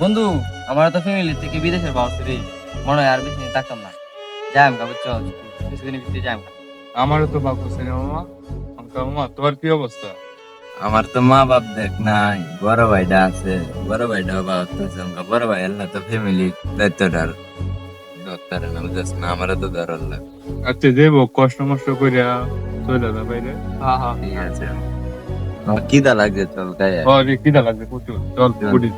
বন্ধু আমার তো ফ্যামিলি থেকে বিদেশের বাউস রে মনে হয় আর বেশি থাকতাম না। যাই আমি কাবু চল কিছুদিনের ভিতরে যাই আমারও তো বাপ আছে রে মামা। আমাকে মামা তোমার কি অবস্থা? আমার তো মা বাপ দেখ নাই বড় ভাইটা আছে বড় ভাইটা বাবা বড় ভাই আল্লাহ তো ফ্যামিলি দায়িত্বটার ধরতারে না বুঝছ না আমারও তো ধরার লাগে আচ্ছা দেবো কষ্ট মষ্ট করিয়া চলে যা বাইরে। হ্যাঁ হ্যাঁ ঠিক আছে। আমার কিদা লাগছে চল তাই ও কিদা প্রচুর। চল। গুডি।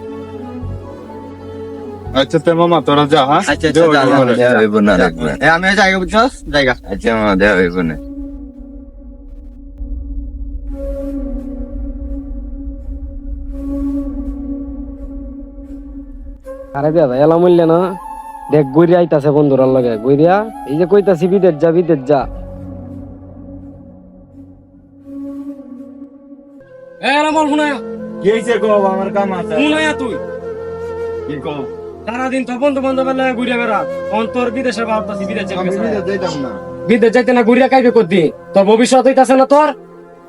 আচ্ছা তে মামা তোরা যা হ্যাঁ? আচ্ছা, আচ্ছা, দেও যা, যা, ঘরে। হইব না রাখবে এ, আমি জায়গা বুঝছস জায়গা। আচ্ছা মামা দেওয়া হইব না। আরে দাদা এলা মূল্য না? দেখ গইরিয়া আইতাছে বন্ধুরার লগে। গইরিয়া এই যে কইতাছি বিদেশ যা বিদেশ যা। এ রামল শুনায়া। কি হইছে গো আমার কাম আছে? শুনায়া তুই। কি কও সারাদিন তো বন্ধু বান্ধবের লাগে ঘুরিয়া বেড়া অন্তর বিদেশে ভাবতাছি বিদেশ বিদেশ যাইতাম না। বিদেশ যাইতে না ঘুরিয়া কাইবে করতি তোর ভবিষ্যৎ হইতাছে না তোর?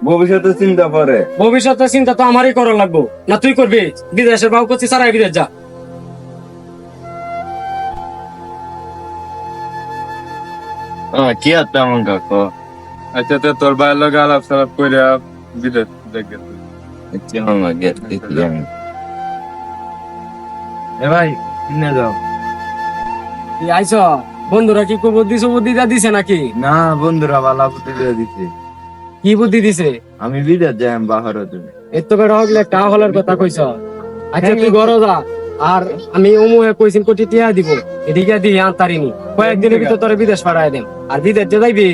ভবিষ্যতে চিন্তা করে ভবিষ্যতের চিন্তা তো আমারই করা লাগবো। না তুই করবি? বিদেশের বাবু করছি সারাই বিদেশ যা। কি আর তেমন কাকো? আচ্ছা তে তোর ভাইয়ের লগে আলাপ সালাপ করিয়া বিদেশ দেখে এ ভাই কিনে যাও। তুই বন্ধুরা কি কো বুদ্ধি সুবুদ্ধি দিছে নাকি? না বন্ধুরা বালা বুদ্ধি দিয়ে দিছে। কি বুদ্ধি দিছে? আমি বিদেশ যাই বাহারে তুমি। এত বেড়া হগলে একটা হলের কথা কইছ। আচ্ছা তুই ঘর যা। আর আমি অমুহে কইছিন কোটি টিয়া দিব। এদিকে দি আন তারিনি কয়েকদিনের ভিতর তোরে বিদেশ পাঠায় দেম। আর বিদেশ যে যাইবি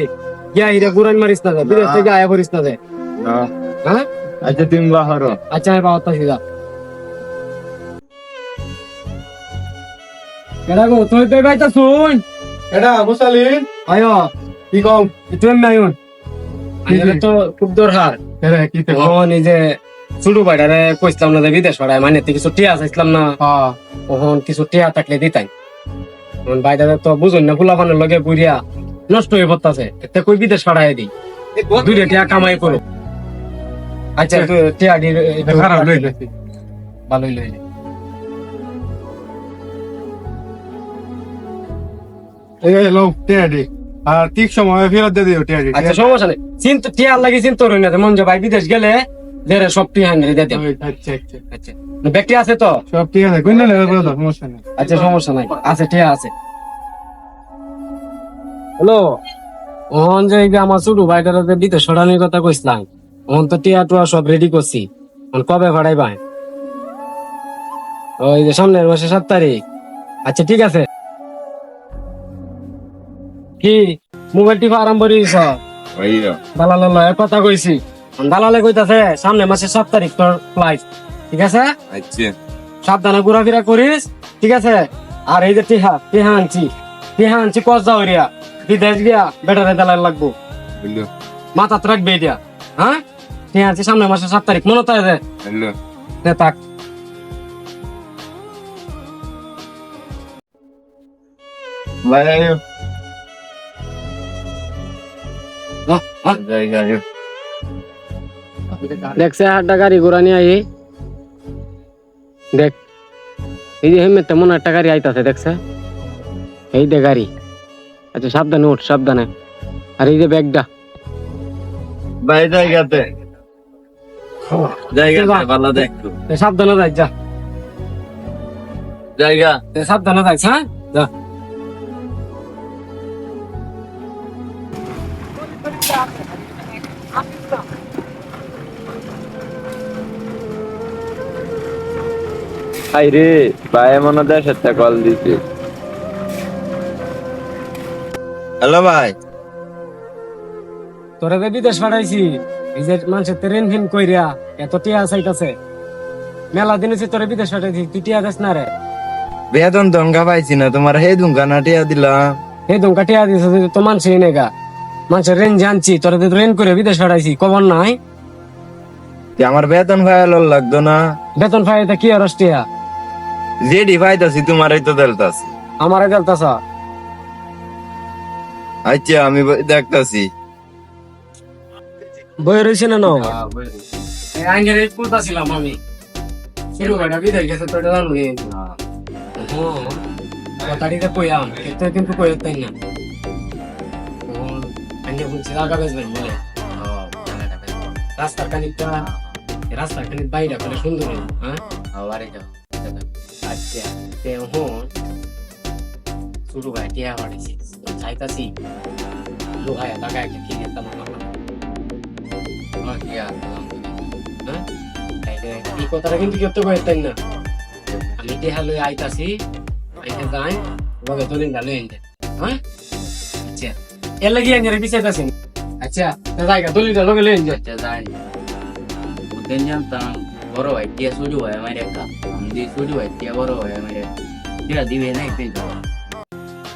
গিয়া হিরে গুরান মারিস না বিদেশ থেকে আয়া করিস না দে। না। হ্যাঁ? আচ্ছা তুমি বাহারো। আচ্ছা আমি পাওয়া কেডা গো তুই তো শুন। এটা মুসালিন আয়ো কি কম তুই এমনি আয়ুন। আইলে তো খুব দরকার এরে কি তে এই যে ছোট ভাইটারে কইছিলাম না যে বিদেশ পাঠায় মানে তুই কিছু টিয়া চাইছিলাম না। হ্যাঁ ওহন কিছু টিয়া থাকলে দিতাই। ভাইটারে তো বুঝুন না ফুলাফানের লগে বুড়িয়া নষ্ট হয়ে পড়তাছে। এতে কই বিদেশ পাঠায় দিই দুইটা টিয়া কামাই করো আচ্ছা তুই টিয়া খারাপ লই ভালোই লই এই লোক আর ঠিক সময় ফেরত দিয়ে দিও টেডি আচ্ছা সমস্যা নেই। চিন্ত টিয়ার লাগি চিন্তা রই না মন যে ভাই বিদেশ গেলে দেরে সব টিয়া হাঙ্গি দিয়ে দেব আচ্ছা আচ্ছা। আচ্ছা। ব্যক্তি আছে তো? সব ঠিক আছে কই না সমস্যা নেই। আচ্ছা সমস্যা নাই। আছে টিয়া আছে। হ্যালো? ওহন যে আমার ছোট ভাইটার বিদেশ সরানির কথা কইছিলাম ওহন তো টিয়া টুয়া সব রেডি করছি। কবে ভাড়াই ভাই ওই যে সামনের মাসে সাত তারিখ। আচ্ছা ঠিক আছে। কি? মোবাইল টিপা আরম্ভ করিস দালালের লয়ে কথা কইছি দালালে কইতাছে সামনে মাসে সাত তারিখ তোর ফ্লাইট ঠিক আছে? আচ্ছা। সাবধানে ঘোরাফেরা করিস ঠিক আছে? আর এই যে টিহা টিহা আনছি। টিহা আনছি কস যাও রিয়া বিদেশ গিয়া বেটারে দালাল লাগবো। হ্যালো। মাথাত রাখবে এটা হ্যাঁ? টিহা আনছি সামনে মাসে সাত তারিখ। মনে তো হ্যালো। দে তাক ভাই দেখছে হাটটা গাড়ি ঘোরা নিয়ে আই দেখ এই যে হেমে তেমন একটা গাড়ি আইতাছে দেখছে এই দে গাড়ি আচ্ছা সাবধানে উঠ সাবধানে আর এই যে ব্যাগটা ভাই জায়গাতে জায়গাতে ভালো দেখো এ সাবধানে যাই যা জায়গা এ সাবধানে যাইস হ্যাঁ যা রে ভাই মনে দেশ একটা কল দিছে। হ্যালো ভাই। তোরা যে বিদেশ পাঠাইছি এই যে মানুষের ট্রেন ফিন কইরা এত টিয়া চাইতাছে। মেলা দিন হচ্ছে তোরা বিদেশ পাঠাইছি তুই টিয়া দেস না রে। বেতন দঙ্গা পাইছি না তোমার হে দুঙ্গা নাটিয়া দিলাম এই দমকা টিয়া দিছে তো মানুষই নেগা মানুষের রেন জানছি তোরা তো রেন করে বিদেশ পাঠাইছি কবর নাই। আমার বেতন ভাইয়াল লাগতো না। বেতন ফাইতে কি আর যেডি পাইতাছি তোমার এই তো দেলতাছি আমার আচ্ছা আমি দেখতাছি। বই রয়েছে না আমি। শুরু গেছে তো হ্যাঁ। কথাটিতে কইয়াম কিন্তু কিন্তু কইতে তাই না। আমি বলছি আগা বেসবেন বলে। রাস্তার খানিক বাইরে করে সুন্দর হ্যাঁ? আচ্ছা তে হন শুরু ভাই টিয়া বাড়িছি চাইতাছি লোহায়া একটা কিনে দিতাম কিন্তু কেউ তো আমি টিয়া লই আইতাছি, আইতে যাই ওভাবে দলিন ডালে এনে হ্যাঁ? আচ্ছা এর লাগি আচ্ছা তা জায়গা দলিনটা লগে লই এনে উদ্যান জানতাম বড় ভাই ছোট ভাই আমার একটা আমি ছোট ভাই বড় ভাই আমার টিয়া দিবে না একটাই তো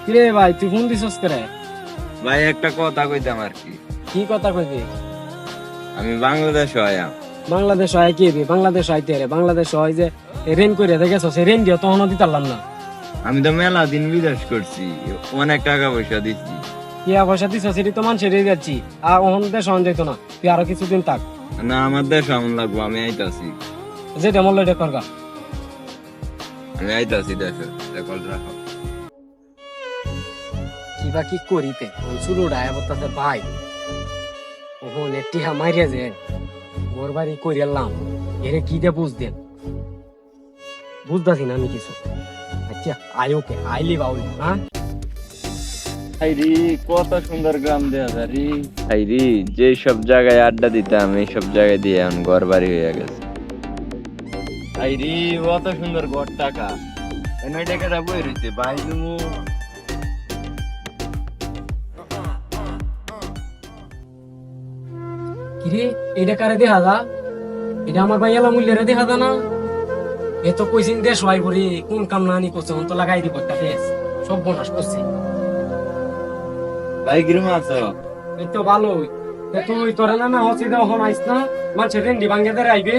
কিরে ভাই তুই ফোন দিছস করে ভাই একটা কথা কইতাম আর কি কি কথা কইবি আমি বাংলাদেশ আয়াম বাংলাদেশ হয় কি রে বাংলাদেশ আইতে রে বাংলাদেশ হয় যে রেন করে দেখেছ সে রেন দিয়ে তখনও দিতারলাম না আমি তো মেলা দিন বিদেশ করছি অনেক টাকা পয়সা দিচ্ছি টিয়া পয়সা দিছ সেটি তো মানুষের যাচ্ছি আর ওহন দেশ যেত না তুই আরও কিছুদিন থাক না আমার দেশ এমন লাগবো আমি আইতাছি। যেটা মল্ল এটা করগা। আমি আইতাছি দেশে রেকর্ড রাখো। কিবা কি করিতে? শুরু ডায় বলতে ভাই ওহন টিহা মাইরে যে। মোর বাড়ি করিয়ালাম এরে কি দে বুঝ দেন বুঝতাছি না আমি কিছু। আচ্ছা আয়োকে আইলি বাউলি হ্যাঁ? হাইরি কত সুন্দর গ্রাম দেয়া যারি হাইরি যে সব জায়গায় আড্ডা দিতাম এই সব জায়গায় দিয়ে এখন ঘর বাড়ি হয়ে গেছে। হাইরি কত সুন্দর ঘর টাকা। এনে টাকাটা বই রইতে ভাই তুমি কিরে এটা কারে দেখা যা? এটা আমার ভাই এলা মূল্যের দেখা যা না? এ তো কইছিন দেশ হয় বলি কোন কাম না আনি করছে অন্ত লাগাই দিব একটা ফেস সব বনাস করছে। ভাই কিরম আছো? এই তো ভালোই। এ তুই তোরা না না হচ্ছে দাও হন আইস না। মানুষের রেন্ডি ভাঙ্গে ধরে আইবে।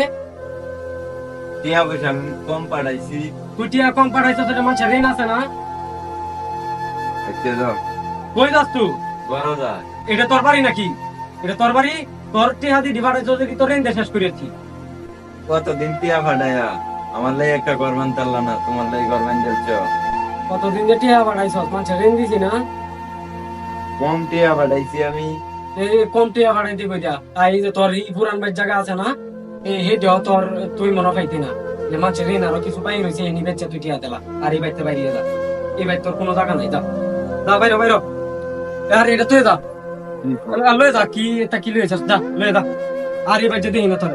টিয়া পয়সা আমি কম পাঠাইছি। তুই টিয়া কম পাঠাইছ তোর মানুষের রেন আছে না? কই যাস তুই? বড় যা। এটা তোর বাড়ি নাকি? এটা তোর বাড়ি? তোর টিয়া দি ডিভাইস যদি তোর রেন্ডে শেষ করেছি কতদিন টিয়া পাঠাইয়া আমার লাই একটা গরবান চাল্লা না তোমার লাই গরবান চলছ কতদিন যে টিয়া পাঠাইছ মানুষের রেন দিছি না? কম টিয়া পাঠাইছি আমি। এই কম টিয়া পাঠাই দিব যা। আর এই যে তোর এই পুরান বাইর জায়গা আছে না এই হেটেও তোর তুই মনে পাইতি না। যে মানুষের ঋণ আরও কিছু পাই রয়েছে এনি বেচে তুই টিয়া দিলা। আর এই বাইতে বাইরে যা। এই বাইর তোর কোনো জায়গা নাই যা। যা বাইরো বাইরো। আর এটা তুই যা। লয়ে যা কি এটা কি লয়ে যা যা লয়ে যা। আর এই বাইর যদি না তোর।